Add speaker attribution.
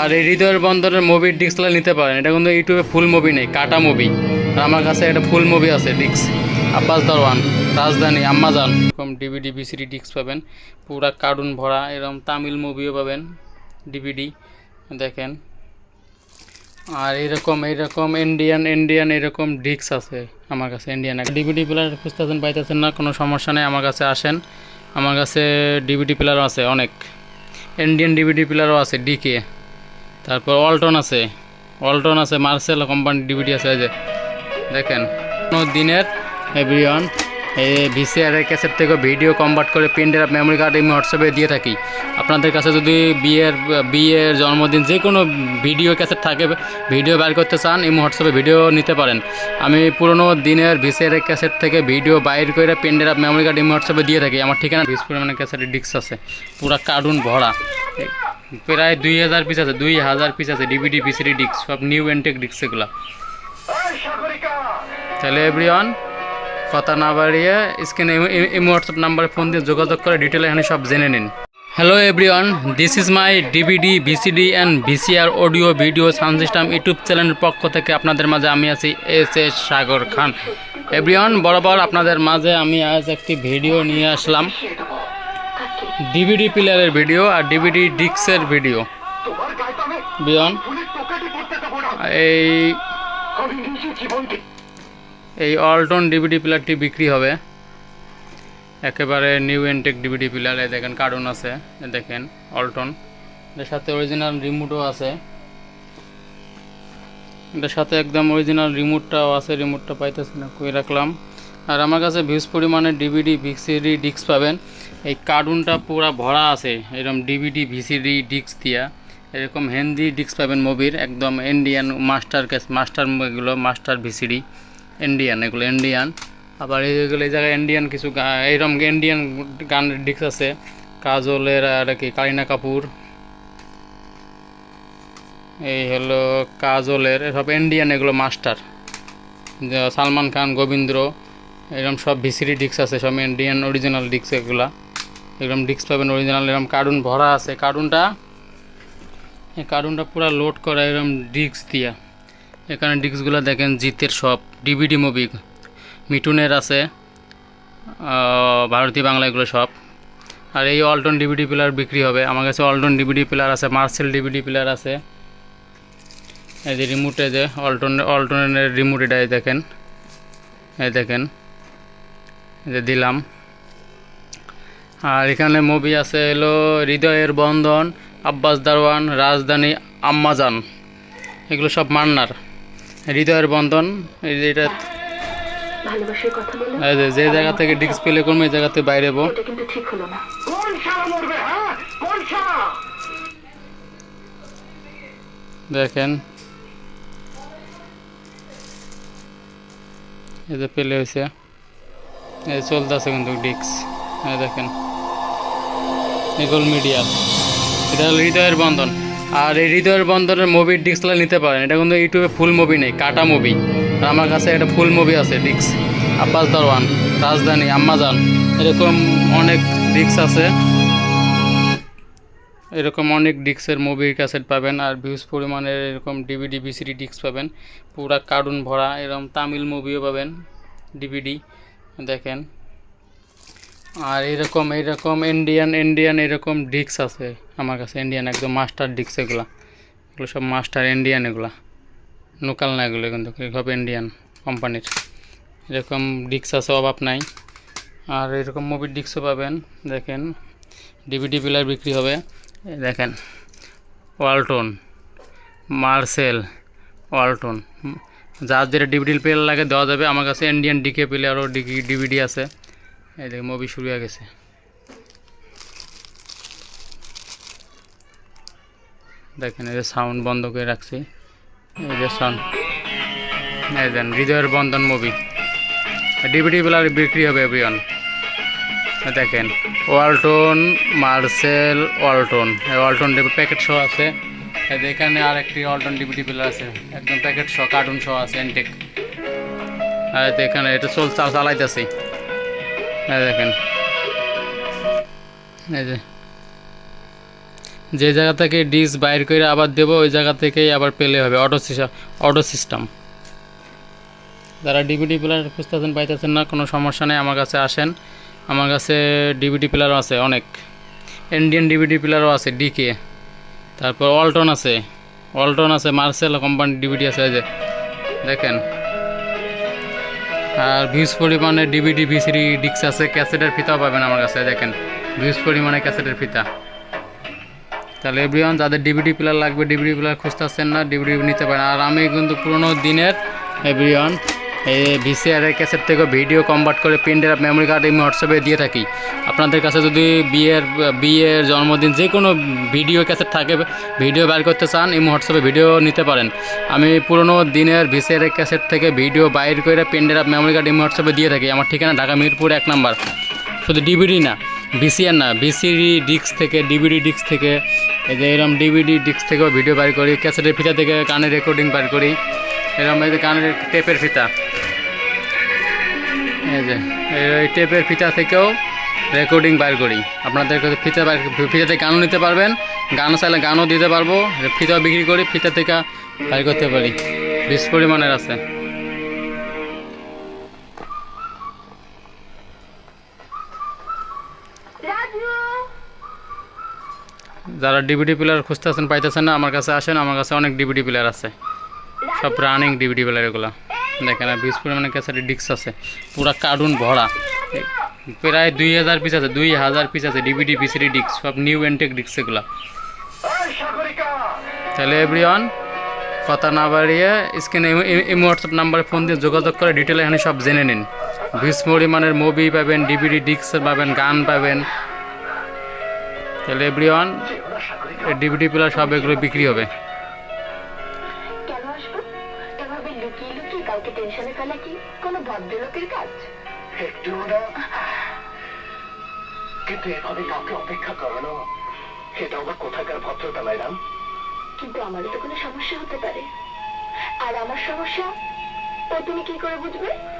Speaker 1: আর এই হৃদয়ের বন্দরের মুভির ডিস্কগুলো নিতে পারেন। এটা কিন্তু ইউটিউবে ফুল মুভি নেই, কাটা মুভি আর আমার কাছে একটা ফুল মুভি আছে ডিস্ক আব্বাস দরওয়ান রাজধানী আম্মাজান এরকম ডিভিডি বিসিডি ডিস্ক পাবেন। পুরা কার্টুন ভরা, এরকম তামিল মুভিও পাবেন ডিভিডি দেখেন। আর এরকম এরকম ইন্ডিয়ান ইন্ডিয়ান এরকম ডিস্ক আছে আমার কাছে ইন্ডিয়ান ডিভিডি প্লেয়ার খুঁজতেছেন, পাইতেছেন না, কোনো সমস্যা নেই, আমার কাছে আসেন। আমার কাছে ডিভিডি প্লেয়ারও আছে অনেক। ইন্ডিয়ান ডিভিডি প্লেয়ারও আছে ডিকে তারপর অল্টন আছে। অল্টন আছে, মার্সেল কোম্পানির ডিভিডি আছে যে। দেখেন কোনো দিনের এভরিওয়ান, এই ভিসিআর এর ক্যাসেট থেকে ভিডিও কনভার্ট করে প্রিন্টের মেমোরি কার্ড আমি হোয়াটসঅ্যাপে দিয়ে থাকি। আপনাদের কাছে যদি বিয়ের বিয়ের জন্মদিন যে কোনো ভিডিও ক্যাসেট থাকে, ভিডিও বাইর করতে চান এই হোয়াটসঅ্যাপে ভিডিও নিতে পারেন। আমি পুরোনো দিনের ভিসিআর এর ক্যাসেট থেকে ভিডিও বাইর করে প্রিন্টের মেমোরি কার্ড আমি হোয়াটসঅ্যাপে দিয়ে থাকি। আমার ঠিকানা বিশ পরিমাণে ক্যাসেটের ডিস্ক আছে। পুরা কার্টুন ভরা। প্রায় দুই হাজার পিস আছে, দুই হাজার পিস আছে ডিভিডি ভিসিডি ডিস্ক সব নিউ এনটেক ডিস্ক এগুলো। তাহলে এভরিওয়ান কথা না বাড়িয়ে স্ক্রিনে এই হোয়াটসঅ্যাপ নাম্বারে ফোন দিয়ে যোগাযোগ করে ডিটেল এখানে সব জেনে নিন। Hello everyone this is my DVD VCD and VCR audio video sound system YouTube চ্যানেলের পক্ষ থেকে আপনাদের মাঝে আমি আছি S S Sagar Khan. Everyone বরাবর আপনাদের মাঝে আমি আজ একটি ভিডিও নিয়ে আসলাম। ডিভিডি প্লেয়ারের ভিডিও আর ডিভিডি ডিক্সের ভিডিও বিয়ন এই এই অল্টন ডিভিডি প্লেয়ারটি বিক্রি হবে। একেবারে নিউ এনটেক ডিভিডি প্লেয়ার এই দেখেন কার্টুন আছে, দেখেন অল্টন এর সাথে অরিজিনাল রিমোটও আছে। এটার সাথে একদম অরিজিনাল রিমোটটাও আছে রিমোটটা পাইতেছি না, কই রাখলাম? আর আমার কাছে ভিউজ পরিমাণে ডিভিডি ভিসিডি ডিস্ক পাবেন। এই কার্টুনটা পুরা ভরা আছে, এরকম ডিভিডি ভিসিডি ডিস্ক দিয়া। এরকম হিন্দি ডিস্ক পাবেন মুভির একদম ইন্ডিয়ান মাস্টার ক্যাস মাস্টার এগুলো মাস্টার ভিসিডি ইন্ডিয়ান এগুলো ইন্ডিয়ান আবার এইগুলো এই জায়গায় ইন্ডিয়ান কিছু এইরকম ইন্ডিয়ান গানের ডিস্ক আছে, কাজলের আর কি, কারিনা কাপুর। এই হলো কাজলের সব ইন্ডিয়ান এগুলো মাস্টার সালমান খান, গোবিন্দ্র। এরকম সব ভিসিডি ডিস্ক আছে, সব ইন্ডিয়ান অরিজিনাল ডিস্ক এগুলা। এরকম ডিস্ক পাবেন অরিজিনাল এরকম কার্টুন ভরা আছে। কার্টুনটা এই কার্টুনটা পুরো লোড করা এরকম ডিস্ক দিয়া। এখানে ডিস্কগুলো দেখেন জিতের সব। ডিভিডি মুভি মিটুনের আছে ভারতী বাংলা এগুলো সব। আর এই অল্টন ডিভিডি প্লেয়ার বিক্রি হবে। আমার কাছে অল্টন ডিভিডি প্লেয়ার আছে মার্সেল ডিভিডি প্লেয়ার আছে। এই যে রিমোটে যে অল্টন অল্টনের রিমোট এটা এই দেখেন। এই দেখেন। যে দিলাম। আর এখানে মুভি আছে হলো হৃদয়ের বন্ধন আব্বাস দারওয়ান রাজধানী আম্মাজান। এগুলো সব মান্নার। হৃদয়ের বন্ধন এই যে এটা
Speaker 2: ভালোবাসার কথা বলে।
Speaker 1: এই যে জায়গা থেকে ডিসপ্লে করব এই জায়গাতে বাইরে যাব
Speaker 2: এটা কিন্তু ঠিক হলো না।
Speaker 3: কোন শালা মরবে হ্যাঁ? কোন শালা?
Speaker 1: দেখেন। এই যে পেলে হয়েছে। চলতেছে কিন্তু ডিক্স দেখেন। ইগল মিডিয়া এটা হলো হৃদয়ের বন্ধন। আর এই হৃদয়ের বন্ধনের মুভির ডিস্কগুলো নিতে পারেন। এটা কিন্তু ইউটিউবে ফুল মুভি নেই, কাটা মুভি আর আমার কাছে একটা ফুল মুভি আছে ডিক্স আব্বাস দরওয়ান রাজধানী, আম্মাজান। এরকম অনেক ডিক্স আছে। এরকম অনেক ডিস্কের মুভির ক্যাসেট পাবেন। আর ভিউজ পরিমাণের এরকম ডিভিডি ভিসিডি ডিস্ক পাবেন। পুরা কার্টুন ভরা, এরকম তামিল মুভিও পাবেন ডিভিডি দেখেন। আর এরকম এরকম ইন্ডিয়ান ইন্ডিয়ান এরকম ডিস্ক আছে আমার কাছে। ইন্ডিয়ান একদম মাস্টার ডিস্ক এগুলো। এগুলো সব মাস্টার ইন্ডিয়ান এগুলা। লোকাল না এগুলো কিন্তু, সব ইন্ডিয়ান কোম্পানির এরকম ডিস্ক আছে, অভাব নাই। আর এরকম মুভির ডিস্কও পাবেন, দেখেন। ডিভিডি প্লেয়ার বিক্রি হবে দেখেন। ওয়ালটন মার্সেল ওয়ালটন যার যেটা ডিভিডি প্লেয়ার লাগে দেওয়া যাবে। আমার কাছে ইন্ডিয়ান ডিকে প্লেয়ারও ডিকি ডিভিডি আছে। এই দেখে মুভি শুরু হয়ে গেছে। দেখেন, এই যে সাউন্ড বন্ধ করে রাখছি। এই যে সাউন্ড এই দেন, হৃদয়ের বন্ধন মুভি ডিভিডি প্লেয়ার বিক্রি হবে এভরিওয়ান দেখেন Walton Marcel Walton Walton packet show আছে। এখানে আর একটি ওয়ালটন ডিভিডি প্লেয়ার আছে। একদম প্যাকেট শো কার্টুন শো আছে এনটেক আর এই যে এখানে এটা চল চালাইতেছি। এই দেখেন। এই যে। যে জায়গা থেকে ডিস বাইর করে আবার দেবো, ওই জায়গা থেকেই আবার পেলে হবে। অটো অটো সিস্টেম যারা ডিভিডি প্লেয়ার খুঁজতেছেন, পাইতেছেন না, কোনো সমস্যা নেই, আমার কাছে আসেন। আমার কাছে ডিভিডি প্লেয়ারও আছে অনেক। ইন্ডিয়ান ডিভিডি প্লেয়ারও আছে ডিকে তারপর অল্টন আছে। অল্টন আছে মার্সেল কোম্পানির ডিভিডি আছে যে। দেখেন। আর ভিউজ পরিমাণে ডিভিডি ভিসিডি ডিক্স আছে ক্যাসেটের ফিতাও পাবেন আমার কাছে, দেখেন। ভিউজ পরিমাণে ক্যাসেটের ফিতা। তাহলে এভরিওয়ান যাদের ডিভিডি প্লেয়ার লাগবে ডিভিডি প্লেয়ার খুঁজতেছেন না ডিভিডি নিতে পারেন। আর আমি কিন্তু পুরোনো দিনের এভরিওয়ান এই ভিসিআরের ক্যাসেট থেকে ভিডিও কনভার্ট করে প্রিন্টের মেমোরি কার্ড আমি হোয়াটসঅ্যাপে দিয়ে থাকি। আপনাদের কাছে যদি বিয়ের বিয়ের জন্মদিন যে কোনো ভিডিও ক্যাসেট থাকে ভিডিও বের করতে চান এই হোয়াটসঅ্যাপে ভিডিও নিতে পারেন। আমি পুরোনো দিনের ভিসিআরের ক্যাসেট থেকে ভিডিও বাইর করে প্রিন্টের মেমোরি কার্ড আমি হোয়াটসঅ্যাপে দিয়ে থাকি। আমার ঠিকানা ঢাকা মিরপুর এক নাম্বার। শুধু ডিভিডি না বিসিআর না বিসিডি ডিস্ক থেকে ডিভিডি ডিস্ক থেকে, এই যে এরকম ডিভিডি ডিস্ক থেকেও ভিডিও বার করি। ক্যাসেটের ফিতা থেকে গানের রেকর্ডিং বার করি। এরকম এই যে গানের টেপের ফিতা। এই যে এই টেপের ফিতা থেকেও রেকর্ডিং বাইর করি। আপনাদের কাছে ফিতা বার ফিতা থেকে গানও নিতে পারবেন গানও চাইলে গানও দিতে পারব ফিতাও বিক্রি করি ফিতা থেকে বাইর করতে পারি। বেশ পরিমাণের আছে। যারা ডিভিডি প্লেয়ার খুঁজতেছেন পাইতেছেন না আমার কাছে আসেন আমার কাছে অনেক ডিভিডি প্লেয়ার আছে। সব রানিং ডিভিডি প্লেয়ার এগুলো। দেখেন, আর বিশ পরিমাণে ক্যাসেটের ডিস্ক আছে। পুরা কার্টুন ভরা। প্রায় দুই হাজার পিস আছে, দুই হাজার পিস আছে ডিভিডি বিসিডি ডিস্ক সব নিউ এন্টেক ডিস্ক এগুলো। তাহলে এভরিওয়ান কথা না বাড়িয়ে স্ক্রিনে এই হোয়াটসঅ্যাপ নাম্বারে ফোন দিয়ে যোগাযোগ করে ডিটেলে এখানে সব জেনে নিন। বিশ পরিমাণের মুভি পাবেন ডিভিডি ডিস্ক পাবেন, গান পাবেন। তাহলে এভরিওয়ান ডিভিডি প্লেয়ার সব এগুলো বিক্রি হবে।
Speaker 2: ফেলা কি কোনো ভদ্রলোকের কাজ?
Speaker 3: একটু না। কিন্তু এভাবে কাউকে অপেক্ষা করানো এটা আবার কোথাকার ভদ্রতা ম্যাডাম?
Speaker 2: কিন্তু আমারও তো কোনো সমস্যা হতে পারে। আর আমার সমস্যা ও তুমি কি করে বুঝবে?